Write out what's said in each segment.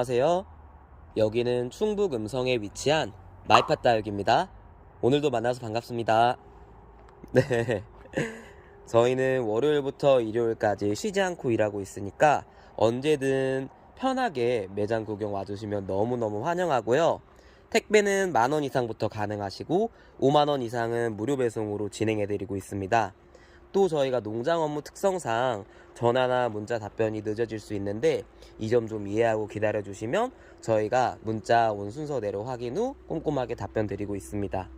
안녕하세요. 여기는 충북 음성에 위치한 마이파다육입니다. 오늘도 만나서 반갑습니다. 네. 저희는 월요일부터 일요일까지 쉬지 않고 일하고 있으니까 언제든 편하게 매장 구경 와주시면 너무너무 환영하고요. 택배는 만 원 이상부터 가능하시고 5만 원 이상은 무료 배송으로 진행해드리고 있습니다. 또 저희가 농장 업무 특성상 전화나 문자 답변이 늦어질 수 있는데 이 점 좀 이해하고 기다려 주시면 저희가 문자 온 순서대로 확인 후 꼼꼼하게 답변 드리고 있습니다.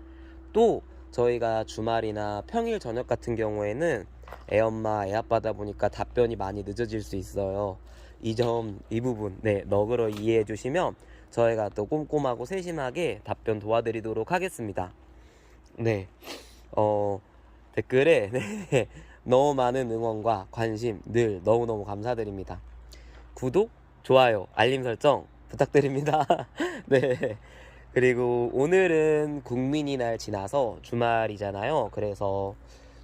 또 저희가 주말이나 평일 저녁 같은 경우에는 애엄마 애아빠다 보니까 답변이 많이 늦어질 수 있어요. 이 점 이 부분 네 너그러 이해해 주시면 저희가 또 꼼꼼하고 세심하게 답변 도와드리도록 하겠습니다. 네. 어 댓글에 네, 너무 많은 응원과 관심 늘 너무너무 감사드립니다. 구독, 좋아요, 알림 설정 부탁드립니다. 네. 그리고 오늘은 국민이 날 지나서 주말이잖아요. 그래서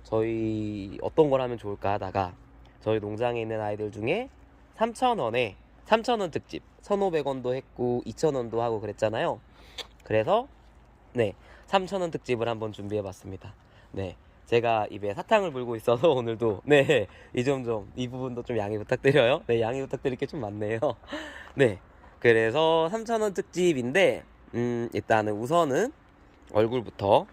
저희 어떤 걸 하면 좋을까 하다가 저희 농장에 있는 아이들 중에 3,000원에 3,000원 특집 1,500원도 했고 2,000원도 하고 그랬잖아요. 그래서 네, 3,000원 특집을 한번 준비해 봤습니다. 네. 제가 입에 사탕을 물고 있어서 오늘도 네, 이 점 좀 이 부분도 좀 양해 부탁드려요. 네, 양해 부탁드릴 게 좀 많네요. 네. 그래서 3,000원 특집인데 음, 일단은 우선은 얼굴부터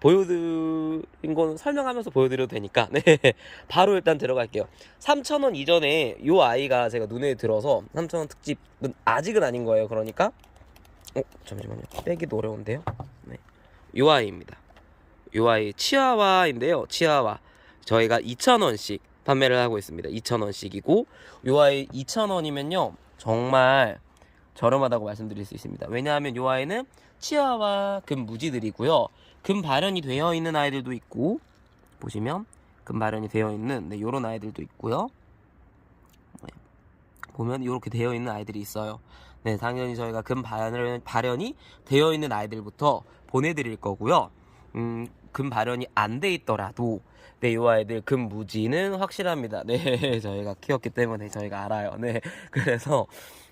보여드린 건 설명하면서 보여드려도 되니까 네 바로 일단 들어갈게요 3,000원 이전에 요 아이가 제가 눈에 들어서 3,000원 특집은 아직은 아닌 거예요 그러니까 어 잠시만요 빼기도 어려운데요 네 요 아이입니다 요 아이 치아와인데요 치아와 저희가 2,000원씩 판매를 하고 있습니다 2,000원씩이고 요 아이 2,000원이면요 정말 저렴하다고 말씀드릴 수 있습니다 왜냐하면 요 아이는 치아와 금 무지들이고요 금 발현이 되어 있는 아이들도 있고 보시면 금 발현이 되어 있는 네, 요런 아이들도 있고요. 네, 보면 이렇게 되어 있는 아이들이 있어요. 네, 당연히 저희가 금 발현, 발현이 되어 있는 아이들부터 보내드릴 거고요. 음, 금 발현이 안 돼 있더라도 네, 요 아이들 금 무지는 확실합니다. 네, 저희가 키웠기 때문에 저희가 알아요. 네, 그래서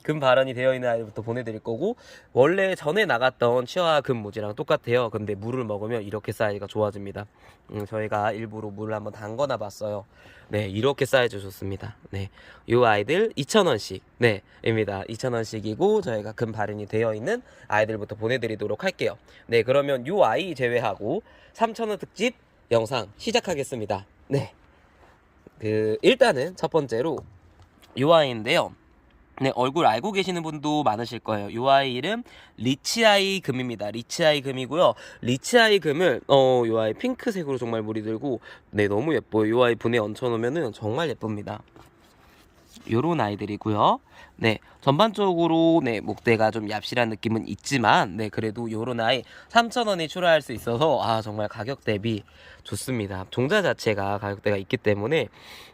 금 발현이 되어 있는 아이들부터 보내드릴 거고 원래 전에 나갔던 치아 금 무지랑 똑같아요. 근데 물을 먹으면 이렇게 사이즈가 좋아집니다. 음, 저희가 일부러 물을 한번 담궈놔 봤어요. 네, 이렇게 사이즈 좋습니다. 네, 요 아이들 2,000원씩, 네, 입니다. 2,000원씩이고 저희가 금 발현이 되어 있는 아이들부터 보내드리도록 할게요. 네, 그러면 요 아이 제외하고 3,000원 특집 영상 시작하겠습니다. 네, 그 일단은 첫 번째로 요 아이인데요. 네, 얼굴 알고 계시는 분도 많으실 거예요. 요 아이 이름 리치아이 금입니다. 리치아이 금이고요. 리치아이 금을 어, 요 아이 핑크색으로 정말 물이 들고 네, 너무 예뻐요. 요 아이 분에 얹혀 놓으면은 정말 예쁩니다. 요런 아이들이고요. 네, 전반적으로 네, 목대가 좀 얍실한 느낌은 있지만 네, 그래도 요런 아이 3,000원에 출하할 수 있어서 아, 정말 가격 대비 좋습니다. 종자 자체가 가격대가 있기 때문에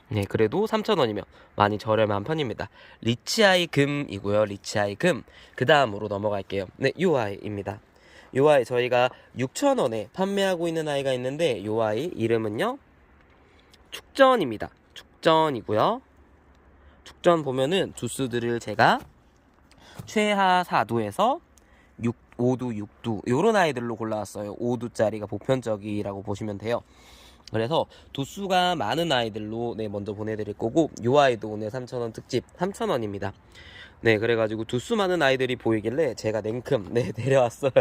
네, 그래도 3,000원이면 많이 저렴한 편입니다. 리치아이 금이고요. 리치아이 금. 그 다음으로 넘어갈게요. 네, 요 아이입니다. 요 아이 저희가 6,000원에 판매하고 있는 아이가 있는데 요 아이 이름은요. 축전입니다. 축전이고요. 축전 보면은 주스들을 제가 최하 4도에서 6, 5도, 6도 요런 아이들로 골라왔어요. 5도짜리가 보편적이라고 보시면 돼요. 그래서 도수가 많은 아이들로 네 먼저 보내드릴 거고 요 아이도 오늘 3,000원 특집 3,000원입니다. 네 그래가지고 도수 많은 아이들이 보이길래 제가 냉큼 네 데려왔어요.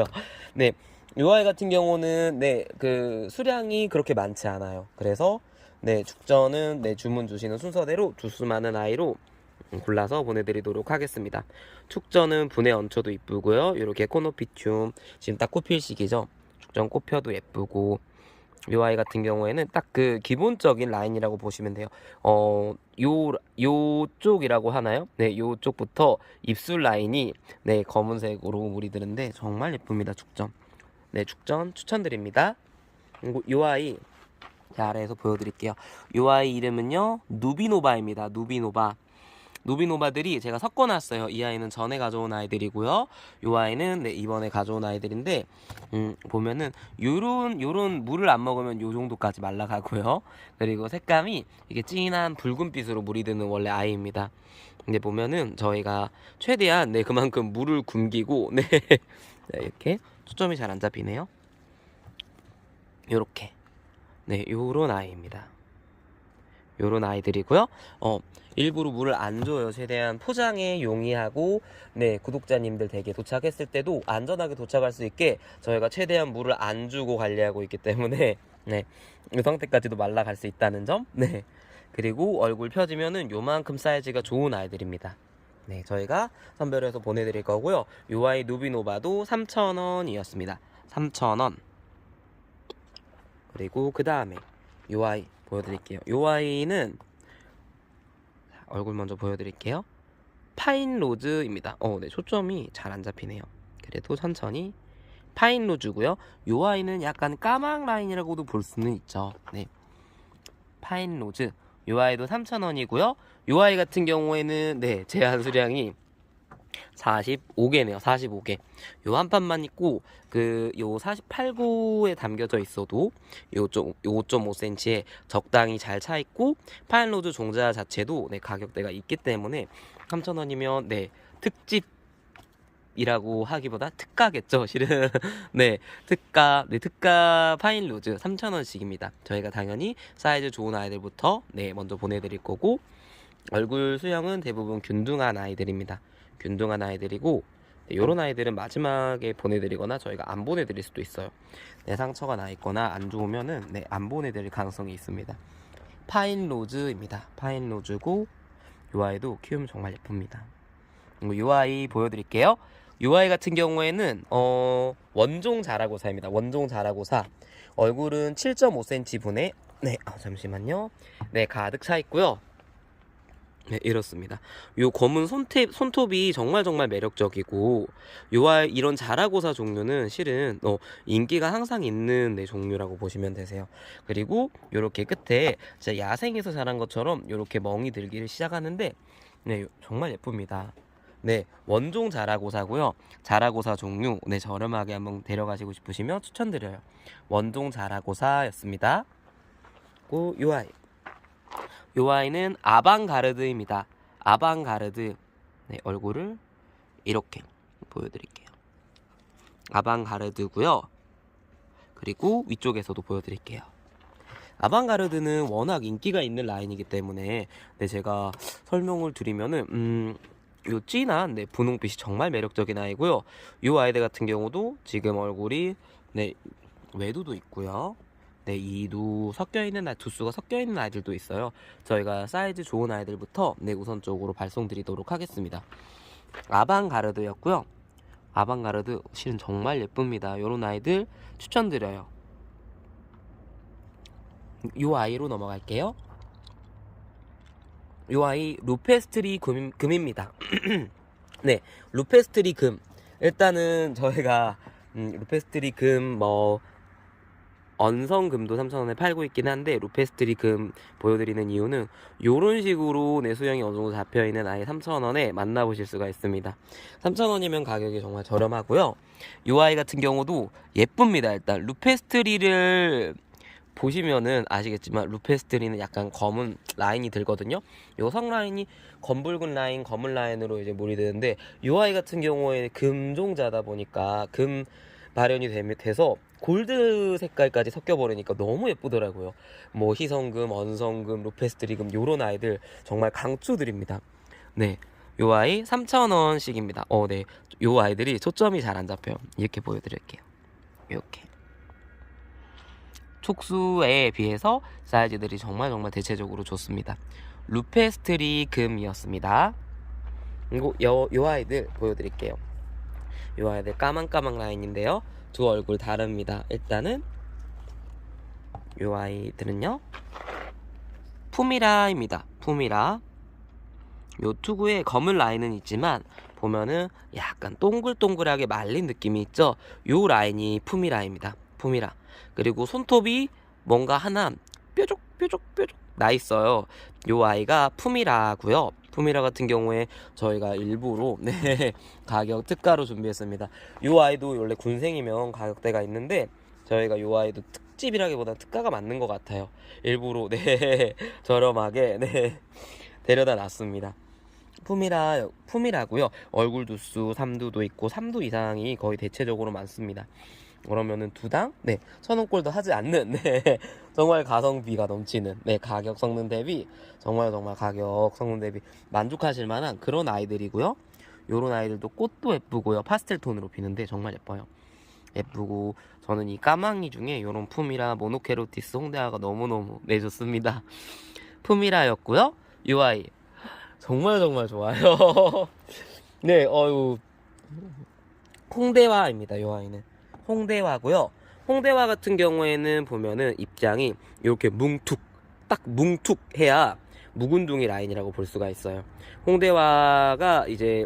네. 요 아이 같은 경우는 네 그 수량이 그렇게 많지 않아요. 그래서 네 축전은 네 주문 주시는 순서대로 두수 많은 아이로 음, 골라서 보내드리도록 하겠습니다. 축전은 분해 얹혀도 이쁘고요. 이렇게 코노피튬 지금 딱 꽃필 시기죠. 축전 꽃펴도 예쁘고 요 아이 같은 경우에는 딱 그 기본적인 라인이라고 보시면 돼요. 어, 요, 요쪽이라고 하나요? 네, 요쪽부터 입술 라인이 네, 검은색으로 물이 드는데 정말 예쁩니다. 축전. 네, 축전 추천드립니다. 요 아이 자, 아래에서 보여드릴게요. 요 아이 이름은요, 누비노바입니다. 누비노바. 노비노바들이 제가 섞어놨어요. 이 아이는 전에 가져온 아이들이고요. 이 아이는 네, 이번에 가져온 아이들인데 음, 보면은 요런 요런 물을 안 먹으면 요 정도까지 말라가고요. 그리고 색감이 이게 진한 붉은빛으로 물이 드는 원래 아이입니다. 근데 보면은 저희가 최대한 네 그만큼 물을 굶기고 네, 네 이렇게 초점이 잘 안 잡히네요. 요렇게 네 요런 아이입니다. 요런 아이들이고요. 어 일부러 물을 안 줘요. 최대한 포장에 용이하고 네 구독자님들 댁에 도착했을 때도 안전하게 도착할 수 있게 저희가 최대한 물을 안 주고 관리하고 있기 때문에 네 이 상태까지도 말라갈 수 있다는 점. 네 그리고 얼굴 펴지면은 요만큼 사이즈가 좋은 아이들입니다. 네 저희가 선별해서 보내드릴 거고요. 요 아이 누비노바도 3,000원이었습니다. 3,000원. 그리고 그 다음에 요 아이 보여드릴게요. 요 아이는 자, 얼굴 먼저 보여드릴게요. 파인 로즈입니다. 어, 네, 초점이 잘 안 잡히네요. 그래도 천천히 파인 로즈고요. 요 아이는 약간 까망 라인이라고도 볼 수는 있죠. 네, 파인 로즈. 요 아이도 3,000원이고요. 요 아이 같은 경우에는 네 제한 수량이 45개네요. 45개. 요 한 판만 있고 그 요 48구에 담겨져 있어도 요좀 5.5cm에 적당히 잘 차 있고 파인로드 종자 자체도 네 가격대가 있기 때문에 3,000원이면 네 특집 이라고 하기보다 특가겠죠. 실은 네 특가 네 특가 파인 로즈 3,000원씩입니다. 저희가 당연히 사이즈 좋은 아이들부터 네 먼저 보내드릴 거고 얼굴 수영은 대부분 균등한 아이들입니다. 균등한 아이들이고 네, 요런 아이들은 마지막에 보내드리거나 저희가 안 보내드릴 수도 있어요. 내 상처가 나 있거나 안 좋으면은 네, 안 보내드릴 가능성이 있습니다. 파인 로즈입니다. 파인 로즈고 요 아이도 키우면 정말 예쁩니다. 요 아이 보여드릴게요. 요 아이 같은 경우에는 어, 원종 자라고사입니다. 원종 자라고사 얼굴은 7.5cm 분에 네 아, 잠시만요. 네 가득 차 있고요. 네, 이렇습니다. 요 검은 손톱, 손톱이 정말 정말 매력적이고, 요아 이런 자라고사 종류는 실은 어, 인기가 항상 있는 네, 종류라고 보시면 되세요. 그리고 요렇게 끝에 진짜 야생에서 자란 것처럼 요렇게 멍이 들기를 시작하는데, 네, 요- 정말 예쁩니다. 네, 원종 자라고사고요. 자라고사 종류, 네, 저렴하게 한번 데려가시고 싶으시면 추천드려요. 원종 자라고사였습니다. 그리고 요 아이. 요 아이는 아방가르드입니다. 아방가르드. 네, 얼굴을 이렇게 보여드릴게요. 아방가르드고요. 그리고 위쪽에서도 보여드릴게요. 아방가르드는 워낙 인기가 있는 라인이기 때문에 네, 제가 설명을 드리면은 음, 요 진한 네, 분홍빛이 정말 매력적인 아이고요. 요 아이들 같은 경우도 지금 얼굴이 네, 외두도 있고요. 네, 이두 섞여 있는 아, 두수가 섞여 있는 아이들도 있어요. 저희가 사이즈 좋은 아이들부터 네, 우선적으로 발송드리도록 하겠습니다. 아방가르드였고요. 아방가르드 실은 정말 예쁩니다. 요런 아이들 추천드려요. 요 아이로 넘어갈게요. 요 아이 루페스트리 금, 금입니다. 네, 루페스트리 금. 일단은 저희가 음, 루페스트리 금 뭐 언성금도 3,000원에 팔고 있긴 한데 루페스트리 금 보여드리는 이유는 요런 식으로 내 수영이 어느 정도 잡혀있는 아예 3,000원에 만나보실 수가 있습니다. 3,000원이면 가격이 정말 저렴하고요. 요 아이 같은 경우도 예쁩니다 일단. 루페스트리를 보시면은 아시겠지만 루페스트리는 약간 검은 라인이 들거든요. 요성 라인이 검붉은 라인 검은 라인으로 이제 몰이 되는데 요 아이 같은 경우에 금종자다 보니까 금 발현이 되- 돼서 골드 색깔까지 섞여 버리니까 너무 예쁘더라고요. 뭐 희성금, 언성금, 루페스트리금 요런 아이들 정말 강추드립니다. 네. 요 아이 3,000원씩입니다. 어, 네. 요 아이들이 초점이 잘 안 잡혀요. 이렇게 보여 드릴게요. 이렇게. 촉수에 비해서 사이즈들이 정말 정말 대체적으로 좋습니다. 루페스트리 금이었습니다. 그리고 요, 요 아이들 보여드릴게요. 요 아이들 까망까망 라인인데요. 두 얼굴 다릅니다. 일단은 요 아이들은요. 푸미라입니다. 푸미라. 요 투구에 검은 라인은 있지만 보면은 약간 동글동글하게 말린 느낌이 있죠. 요 라인이 푸미라입니다. 푸미라. 그리고 손톱이 뭔가 하나 뾰족뾰족뾰족 나 있어요. 요 아이가 푸미라고요. 푸미라 같은 경우에 저희가 일부러 네 가격 특가로 준비했습니다. 요 아이도 원래 군생이면 가격대가 있는데 저희가 요 아이도 특집이라기보다 특가가 맞는 것 같아요. 일부러 네 저렴하게 네 데려다 놨습니다. 푸미라 푸미라고요. 얼굴 두수 3두도 있고 3두 이상이 거의 대체적으로 많습니다. 그러면은 두당 네 천원꼴도 하지 않는 네 정말 가성비가 넘치는 네 가격 성능 대비 정말 정말 가격 성능 대비 만족하실 만한 그런 아이들이고요. 요런 아이들도 꽃도 예쁘고요. 파스텔 톤으로 피는데 정말 예뻐요. 예쁘고 저는 이 까망이 중에 요런 푸미라 모노케로티스 홍대아가 너무너무 네 좋습니다. 푸미라였고요. 요 아이 정말 정말 좋아요. 네, 어유 홍대화입니다. 요 아이는 홍대화고요. 홍대화 같은 경우에는 보면은 입장이 이렇게 뭉툭 딱 뭉툭 해야 묵은둥이 라인이라고 볼 수가 있어요. 홍대화가 이제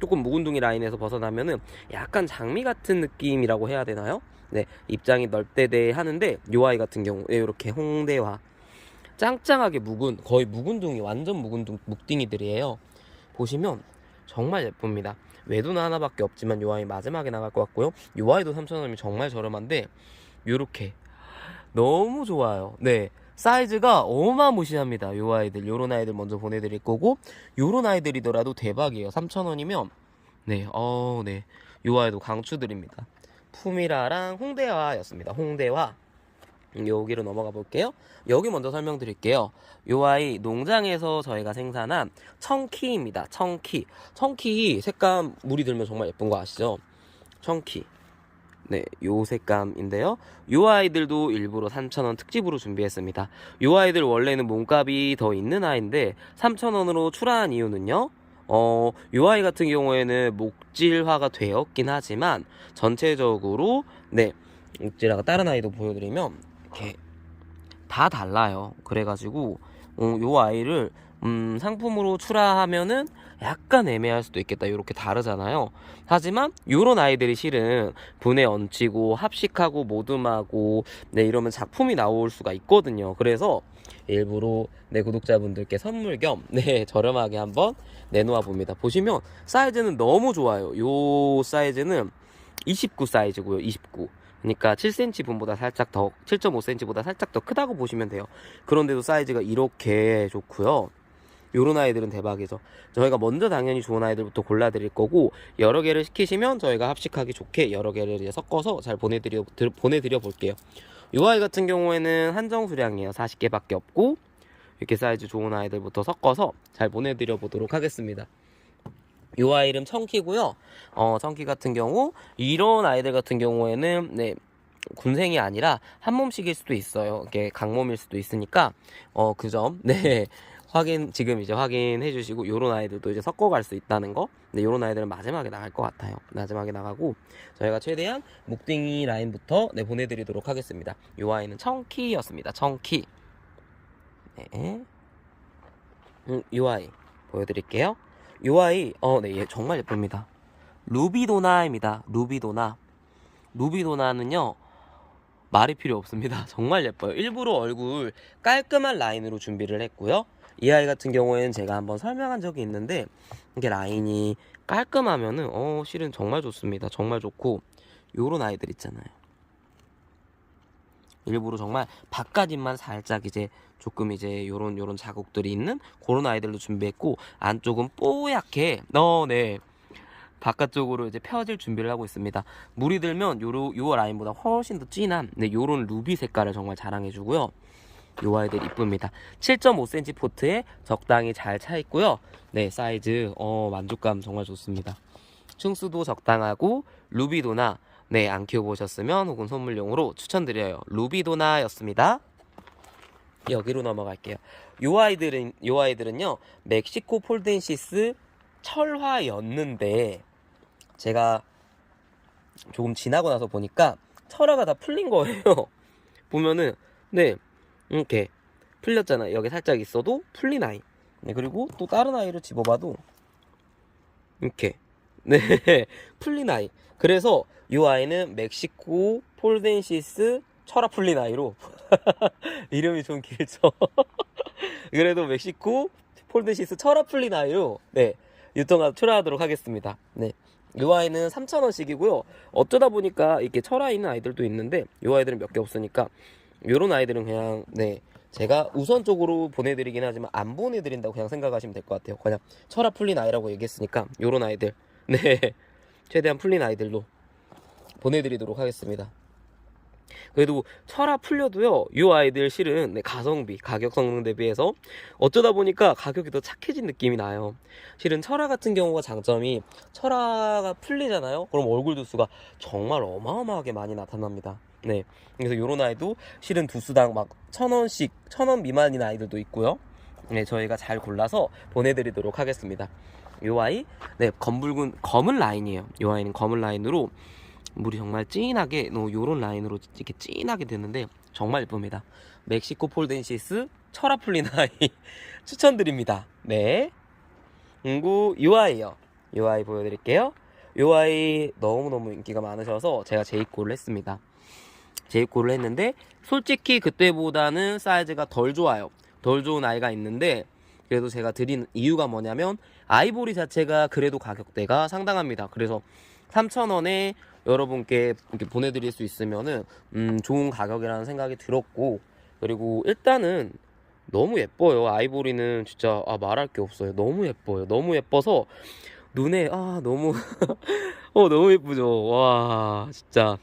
조금 묵은둥이 라인에서 벗어나면은 약간 장미 같은 느낌이라고 해야 되나요? 네, 입장이 넓대대 하는데 요 아이 같은 경우 이렇게 홍대화 짱짱하게 묵은 거의 묵은둥이 완전 묵은둥 묵딩이들이에요. 보시면 정말 예쁩니다. 외도는 하나밖에 없지만 요 아이 마지막에 나갈 것 같고요. 요 아이도 3,000원이면 정말 저렴한데 요렇게 너무 좋아요. 네. 사이즈가 어마무시합니다. 요 아이들, 요런 아이들 먼저 보내드릴 거고, 요런 아이들이더라도 대박이에요. 3,000원이면, 네, 어, 네. 요 아이도 강추드립니다. 푸미라랑 홍대화였습니다. 홍대화. 음, 여기로 넘어가 볼게요. 여기 먼저 설명드릴게요. 요 아이 농장에서 저희가 생산한 청키입니다. 청키. 청키 색감 물이 들면 정말 예쁜 거 아시죠? 청키. 네, 요 색감인데요. 요 아이들도 일부러 3,000원 특집으로 준비했습니다. 요 아이들 원래는 몸값이 더 있는 아이인데 3,000원으로 출하한 이유는요. 어, 요 아이 같은 경우에는 목질화가 되었긴 하지만 전체적으로 네, 목질화가 다른 아이도 보여드리면 이렇게 다 달라요. 그래가지고 어, 요 아이를 음, 상품으로 출하하면은 약간 애매할 수도 있겠다. 이렇게 다르잖아요. 하지만 요런 아이들이 실은 분에 얹히고 합식하고 모듬하고 네 이러면 작품이 나올 수가 있거든요. 그래서 일부러 내 구독자분들께 선물 겸 네 저렴하게 한번 내놓아 봅니다. 보시면 사이즈는 너무 좋아요. 요 사이즈는 29 사이즈고요. 29. 그러니까 7cm 분보다 살짝 더 7.5cm보다 살짝 더 크다고 보시면 돼요. 그런데도 사이즈가 이렇게 좋고요. 요런 아이들은 대박이죠. 저희가 먼저 당연히 좋은 아이들부터 골라 드릴 거고 여러 개를 시키시면 저희가 합식하기 좋게 여러 개를 이제 섞어서 잘 보내드려 들- 보내드려 볼게요. 요 아이 같은 경우에는 한정 수량이에요. 40개밖에 없고 이렇게 사이즈 좋은 아이들부터 섞어서 잘 보내드려 보도록 하겠습니다. 요 아이 이름 청키고요. 어, 청키 같은 경우 이런 아이들 같은 경우에는 네 군생이 아니라 한 몸씩일 수도 있어요. 이게 강몸일 수도 있으니까 어 그 점 네. 확인 지금 이제 확인해 주시고 요런 아이들도 이제 섞어 갈 수 있다는 거. 근데 요런 아이들은 마지막에 나갈 것 같아요. 마지막에 나가고 저희가 최대한 목딩이 라인부터 네 보내 드리도록 하겠습니다. 요 아이는 청키였습니다. 청키. 네. 음, 요 아이 보여 드릴게요. 요 아이 어네얘 정말 예쁩니다. 루비도나입니다. 루비도나. 루비도나는요. 말이 필요 없습니다. 정말 예뻐요. 일부러 얼굴 깔끔한 라인으로 준비를 했고요. 이 아이 같은 경우에는 제가 한번 설명한 적이 있는데 이게 라인이 깔끔하면은 어 실은 정말 좋습니다. 정말 좋고 요런 아이들 있잖아요. 일부러 정말 바깥입만 살짝 이제 조금 이제 요런 요런 자국들이 있는 그런 아이들로 준비했고 안쪽은 뽀얗게 어 네 바깥쪽으로 이제 펴질 준비를 하고 있습니다. 물이 들면 요로 요 라인보다 훨씬 더 진한 네 요런 루비 색깔을 정말 자랑해 주고요. 요 아이들 이쁩니다. 7.5cm 포트에 적당히 잘 차 있고요. 네 사이즈 어 만족감 정말 좋습니다. 층수도 적당하고 루비도나 네 안 키워보셨으면 혹은 선물용으로 추천드려요. 루비도나였습니다. 여기로 넘어갈게요. 요 아이들은 요 아이들은요 멕시코 폴덴시스 철화였는데 제가 조금 지나고 나서 보니까 철화가 다 풀린 거예요. 보면은 네 이렇게 풀렸잖아요. 여기 살짝 있어도 풀린 아이. 네 그리고 또 다른 아이를 집어봐도 이렇게 네 풀린 아이. 그래서 이 아이는 멕시코 폴덴시스 철화 풀린 아이로 이름이 좀 길죠. 그래도 멕시코 폴드시스 철화 풀린 아이로 네 유통하 출하하도록 하겠습니다. 네. 이 아이는 3,000원씩이고요. 어쩌다 보니까 이렇게 철화 있는 아이들도 있는데 이 아이들은 몇 개 없으니까 요런 아이들은 그냥 네 제가 우선적으로 보내드리긴 하지만 안 보내드린다고 그냥 생각하시면 될 것 같아요. 그냥 철화 풀린 아이라고 얘기했으니까 요런 아이들 네 최대한 풀린 아이들로 보내드리도록 하겠습니다. 그래도 철화 풀려도요, 이 아이들 실은 네, 가성비, 가격 성능 대비해서 어쩌다 보니까 가격이 더 착해진 느낌이 나요. 실은 철화 같은 경우가 장점이 철화가 풀리잖아요? 그럼 얼굴 두수가 정말 어마어마하게 많이 나타납니다. 네. 그래서 요런 아이도 실은 두수당 막 천 원씩, 천원 미만인 아이들도 있고요. 네, 저희가 잘 골라서 보내드리도록 하겠습니다. 요 아이, 네, 검붉은, 검은 라인이에요. 요 아이는 검은 라인으로 물이 정말 진하게 너 요런 라인으로 이렇게 진하게 되는데 정말 예쁩니다. 멕시코 폴덴시스 철화 풀린 아이 추천드립니다. 네. 그리고 요 아이요. 요 아이 보여드릴게요. 요 아이 너무너무 인기가 많으셔서 제가 재입고를 했습니다. 재입고를 했는데 솔직히 그때보다는 사이즈가 덜 좋아요. 덜 좋은 아이가 있는데 그래도 제가 드린 이유가 뭐냐면 아이보리 자체가 그래도 가격대가 상당합니다. 그래서 3,000원에 여러분께 이렇게 보내드릴 수 있으면은 음, 좋은 가격이라는 생각이 들었고 그리고 일단은 너무 예뻐요. 아이보리는 진짜 아, 말할 게 없어요. 너무 예뻐요. 너무 예뻐서 눈에 아 너무 어 너무 예쁘죠. 와 진짜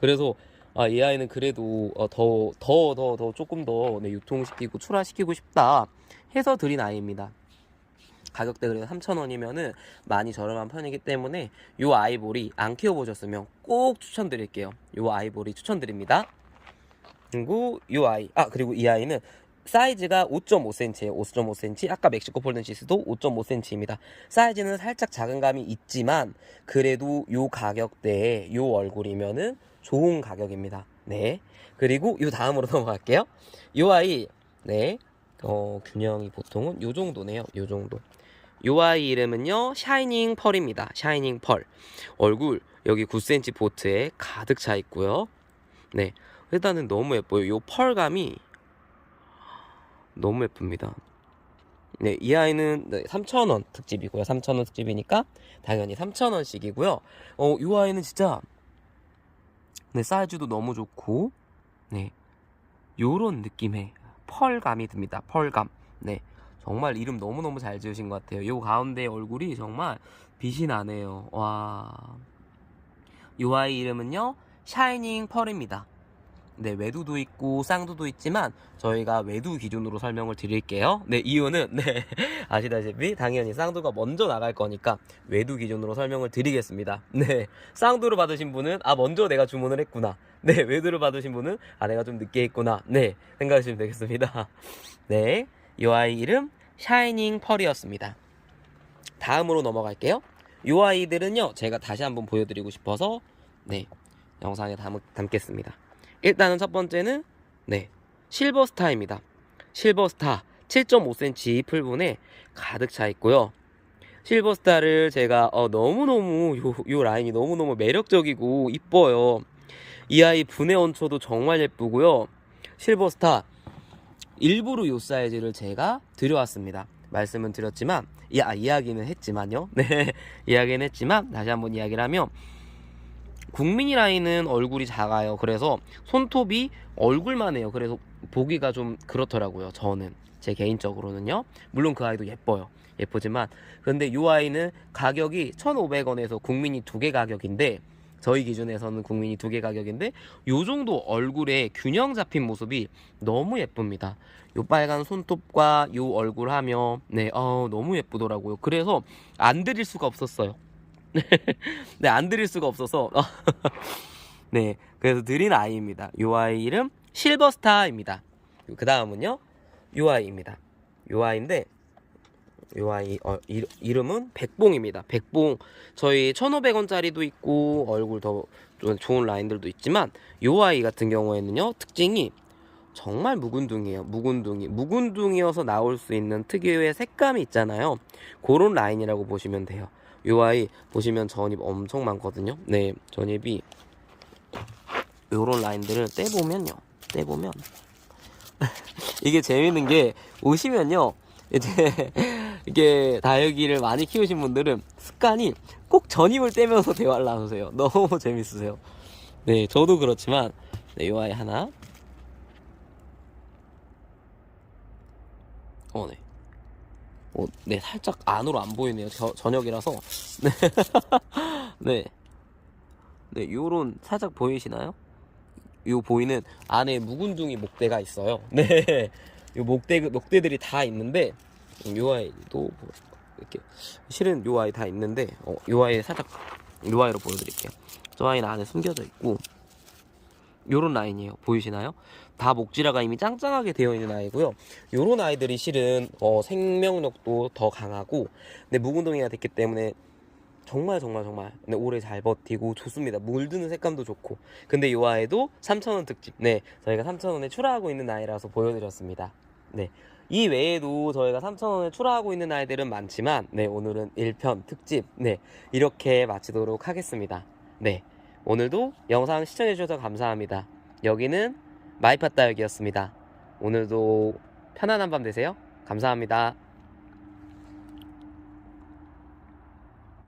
그래서 아, 이 아이는 그래도 어, 더, 더, 더, 더 조금 더 네, 유통시키고 출하시키고 싶다 해서 드린 아이입니다. 가격대 그래도 3,000원이면은 많이 저렴한 편이기 때문에 요 아이보리 안 키워보셨으면 꼭 추천드릴게요. 요 아이보리 추천드립니다. 그리고 요 아이, 아, 그리고 이 아이는 사이즈가 5.5cm예요. 5.5cm. 아까 멕시코 폴든시스도 5.5cm입니다. 사이즈는 살짝 작은 감이 있지만 그래도 요 가격대에 요 얼굴이면은 좋은 가격입니다. 네. 그리고 요 다음으로 넘어갈게요. 요 아이 네. 어, 균형이 보통은 요 정도네요. 요 정도. 요 아이 이름은요. 샤이닝 펄입니다. 샤이닝 펄. 얼굴 여기 9cm 보트에 가득 차 있고요. 네. 일단은 너무 예뻐요. 요 펄감이 너무 예쁩니다. 네, 이 아이는 네, 3,000원 특집이고요. 3,000원 특집이니까 당연히 3,000원씩이고요. 어, 이 아이는 진짜 네, 사이즈도 너무 좋고 네. 요런 느낌의 펄감이 듭니다. 펄감. 네. 정말 이름 너무너무 잘 지으신 것 같아요. 요 가운데 얼굴이 정말 빛이 나네요. 와. 요 아이 이름은요. 샤이닝 펄입니다. 네, 외두도 있고 쌍두도 있지만 저희가 외두 기준으로 설명을 드릴게요. 네, 이유는 네, 아시다시피 당연히 쌍두가 먼저 나갈 거니까 외두 기준으로 설명을 드리겠습니다. 네, 쌍두를 받으신 분은 아 먼저 내가 주문을 했구나. 네, 외두를 받으신 분은 아 내가 좀 늦게 했구나. 네, 생각하시면 되겠습니다. 네, 이 아이 이름 샤이닝 펄이었습니다. 다음으로 넘어갈게요. 이 아이들은요, 제가 다시 한번 보여드리고 싶어서 네, 영상에 담, 담겠습니다. 일단은 첫 번째는 네 실버스타입니다. 실버스타 7.5cm 풀분에 가득 차 있고요. 실버스타를 제가 어, 너무너무 요, 요 라인이 너무너무 매력적이고 이뻐요. 이 아이 분해 원초도 정말 예쁘고요. 실버스타 일부러 요 사이즈를 제가 드려왔습니다. 말씀은 드렸지만 이, 아, 이야기는 했지만요. 네 이야기는 했지만 다시 한번 이야기를 하면 국민이 라인은 얼굴이 작아요. 그래서 손톱이 얼굴만 해요. 그래서 보기가 좀 그렇더라고요. 저는 제 개인적으로는요. 물론 그 아이도 예뻐요. 예쁘지만 근데 이 아이는 가격이 1,500원에서 국민이 두 개 가격인데 저희 기준에서는 국민이 두 개 가격인데 요 정도 얼굴에 균형 잡힌 모습이 너무 예쁩니다. 요 빨간 손톱과 요 얼굴 하며 네, 어, 너무 예쁘더라고요. 그래서 안 드릴 수가 없었어요. 네, 안 드릴 수가 없어서. 네, 그래서 드린 아이입니다. 요 아이 이름 실버스타입니다. 그 다음은요, 요 아이입니다. 요 아이인데, 요 아이 어, 이, 이름은 백봉입니다. 백봉 저희 1,500원짜리도 있고 얼굴 더좀 좋은 라인들도 있지만 요 아이 같은 경우에는요 특징이 정말 묵은둥이에요. 묵은둥이 묵은둥이어서 나올 수 있는 특유의 색감이 있잖아요. 그런 라인이라고 보시면 돼요. 요 아이 보시면 전입 엄청 많거든요. 네, 전입이 요런 라인들을 떼보면요. 떼보면 이게 재밌는 게 오시면요. 이제 이게 다육이를 많이 키우신 분들은 습관이 꼭 전입을 떼면서 대화를 나누세요. 너무 재밌으세요. 네, 저도 그렇지만 네, 요 아이 하나. 어, 네. 어, 네, 살짝 안으로 안 보이네요. 저, 저녁이라서. 네. 네. 네, 요런 살짝 보이시나요? 요 보이는 안에 묵은둥이 목대가 있어요. 네. 요 목대 목대들이 다 있는데 요 아이도 뭐 이렇게 실은 요 아이 다 있는데 어, 요 아이 살짝 요 아이로 보여드릴게요. 저 아이는 안에 숨겨져 있고 요런 라인이에요. 보이시나요? 다 목지라가 이미 짱짱하게 되어 있는 아이고요. 요런 아이들이 실은 어, 생명력도 더 강하고 근데 묵은둥이가 됐기 때문에 정말 정말 정말 네, 오래 잘 버티고 좋습니다. 물드는 색감도 좋고 근데 요 아이도 3,000원 특집 네 저희가 3,000원에 출하하고 있는 아이라서 보여드렸습니다. 네. 이 외에도 저희가 3,000원에 출하하고 있는 아이들은 많지만 네 오늘은 1편 특집 네 이렇게 마치도록 하겠습니다. 네 오늘도 영상 시청해주셔서 감사합니다. 여기는 마이팟다역이었습니다. 오늘도 편안한 밤 되세요. 감사합니다.